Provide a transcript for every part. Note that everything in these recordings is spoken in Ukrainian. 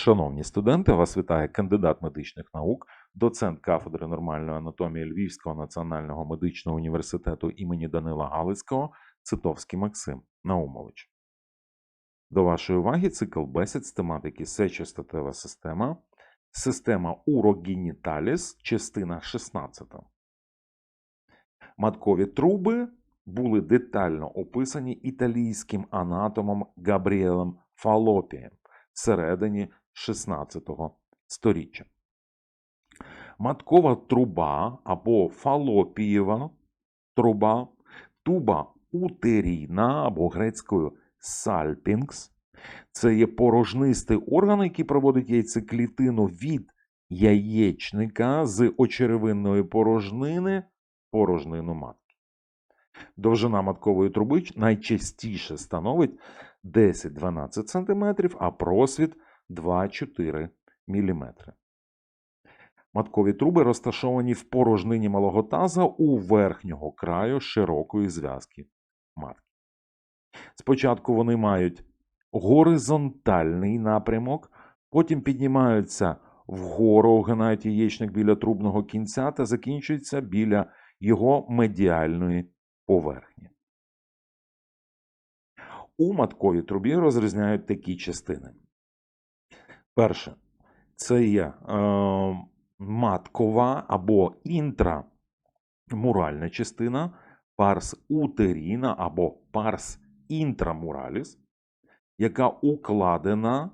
Шановні студенти, вас вітає кандидат медичних наук, доцент кафедри нормальної анатомії Львівського національного медичного університету імені Данила Галицького Цитовський Максим Наумович. До вашої уваги цикл бесід з тематики сечостатева система, система урогеніталіс, частина 16. Маткові труби були детально описані італійським анатомом Габріелем Фалопієм всередині 16 сторіччя. Маткова труба або фалопієва труба, туба утерійна або грецькою сальпінкс. Це є порожнистий орган, який проводить яйцеклітину від яєчника з очеревинної порожнини порожнину матки. Довжина маткової труби найчастіше становить 10-12 см, а просвіт 2-4 мм. Маткові труби розташовані в порожнині малого таза у верхнього краю широкої зв'язки матки. Спочатку вони мають горизонтальний напрямок, потім піднімаються вгору, огинають яєчник біля трубного кінця та закінчуються біля його медіальної поверхні. У матковій трубі розрізняють такі частини. Перше, це є е, маткова або інтрамуральна частина, парс утеріна або парс інтрамураліс, яка укладена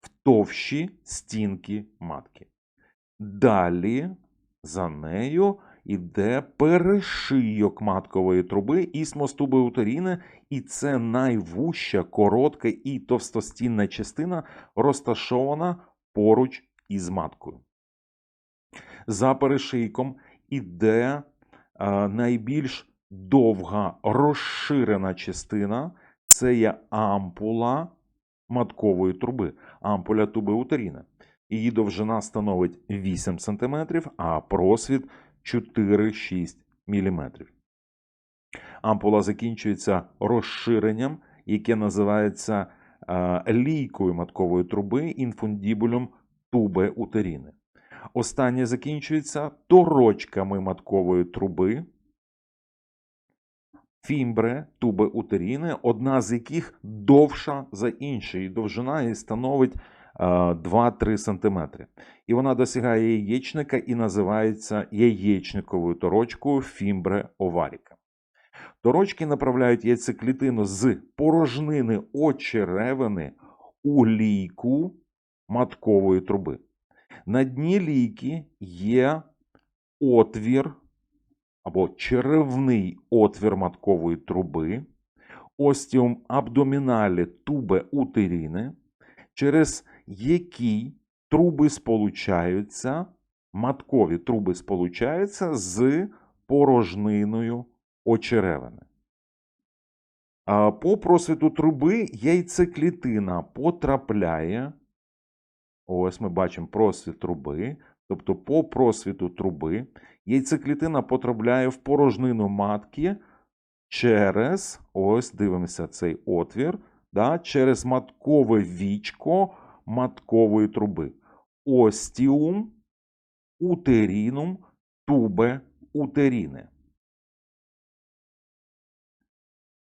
в товщі стінки матки. Далі за нею йде перешийок маткової труби ісмостуби утеріни, і це найвужча, коротка і товстостінна частина, розташована поруч із маткою. За перешийком іде а, найбільш довга розширена частина, це є ампула маткової труби, ампуля туби утеріни. Її довжина становить 8 см, а просвіт 4-6 мм. Ампула закінчується розширенням, яке називається е, лійкою маткової труби інфундібулем туби утеріни. Останнє закінчується торочками маткової труби, фімбре туби утеріни, одна з яких довша за іншої. Довжина її становить 2-3 см. І вона досягає яєчника і називається яєчниковою торочкою фімбре оваріка. Торочки направляють яйцеклітину з порожнини очеревини у лійку маткової труби. На дні лійки є отвір або черевний отвір маткової труби, остіум абдоміналі тубе утеріни, через який труби сполучаються, маткові труби сполучаються з порожниною очеревини. По просвіту труби яйцеклітина потрапляє. Ось ми бачимо просвіт труби. Тобто, по просвіту труби яйцеклітина потрапляє в порожнину матки через, ось дивимося цей отвір, да, через маткове вічко маткової труби. Остіум, утерінум, тубе утеріне.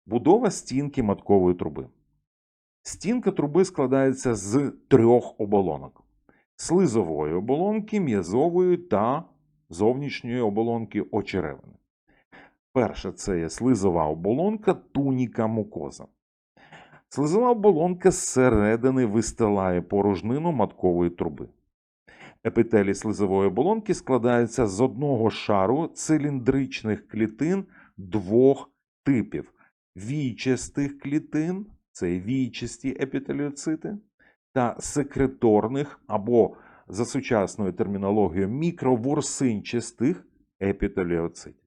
Будова стінки маткової труби. Стінка труби складається з трьох оболонок: слизової оболонки, м'язової та зовнішньої оболонки очеревини. Перша це є слизова оболонка туніка мукоза. Слизова оболонка зсередини вистилає порожнину маткової труби. Епітелій слизової оболонки складається з одного шару циліндричних клітин двох типів: війчастих клітин це війчасті епітеліоцити, та секреторних або, за сучасною термінологією, мікроворсинчастих епітеліоцитів.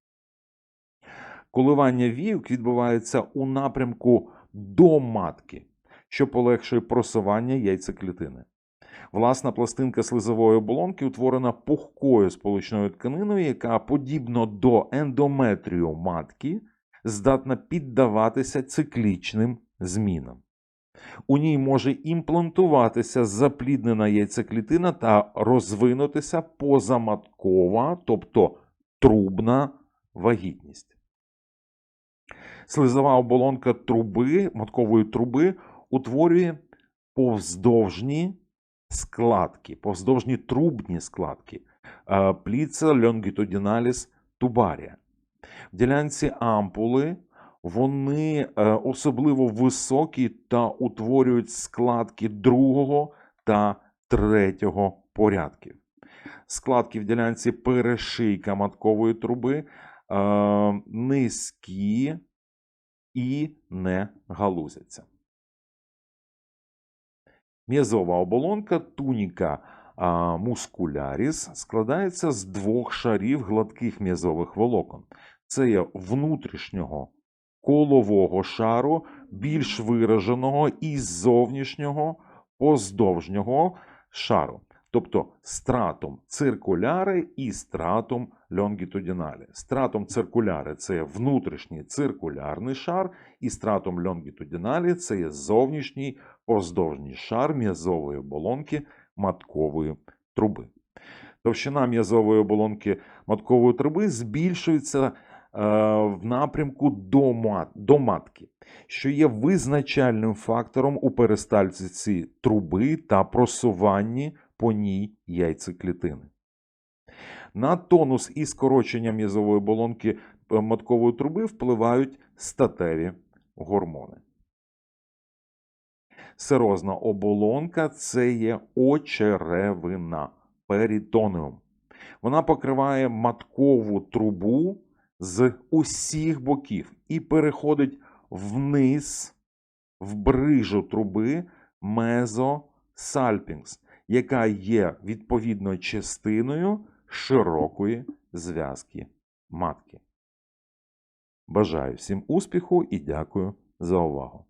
Коливання війок відбувається у напрямку до матки, що полегшує просування яйцеклітини. Власна пластинка слизової оболонки утворена пухкою сполучною тканиною, яка, подібно до ендометрію матки, здатна піддаватися циклічним змінам. У ній може імплантуватися запліднена яйцеклітина та розвинутися позаматкова, тобто трубна вагітність. Слизова оболонка труби, маткової труби утворює повздовжні складки, повздовжні трубні складки е, пліца лонгітудіналіс тубарія. В ділянці ампули вони е, особливо високі та утворюють складки другого та третього порядків. Складки в ділянці перешийка маткової труби е, низькі і не галузяться. М'язова оболонка туніка мускуляріс складається з двох шарів гладких м'язових волокон. Це є внутрішнього колового шару, більш вираженого і зовнішнього поздовжнього шару, тобто стратом циркуляри і стратом лонгітудіналі. Стратом циркуляри це внутрішній циркулярний шар, і стратом лонгітудіналі це є зовнішній поздовжній шар м'язової оболонки маткової труби. Товщина м'язової оболонки маткової труби збільшується е, в напрямку до, мат, до матки, що є визначальним фактором у перистальциці труби та просуванні по ній яйцеклітини. На тонус і скорочення м'язової оболонки е, маткової труби впливають статеві гормони. Серозна оболонка це є очеревина, перитонеум. Вона покриває маткову трубу з усіх боків і переходить вниз в брижу труби мезосальпінгс, яка є відповідною частиною широкої зв'язки матки. Бажаю всім успіху і дякую за увагу.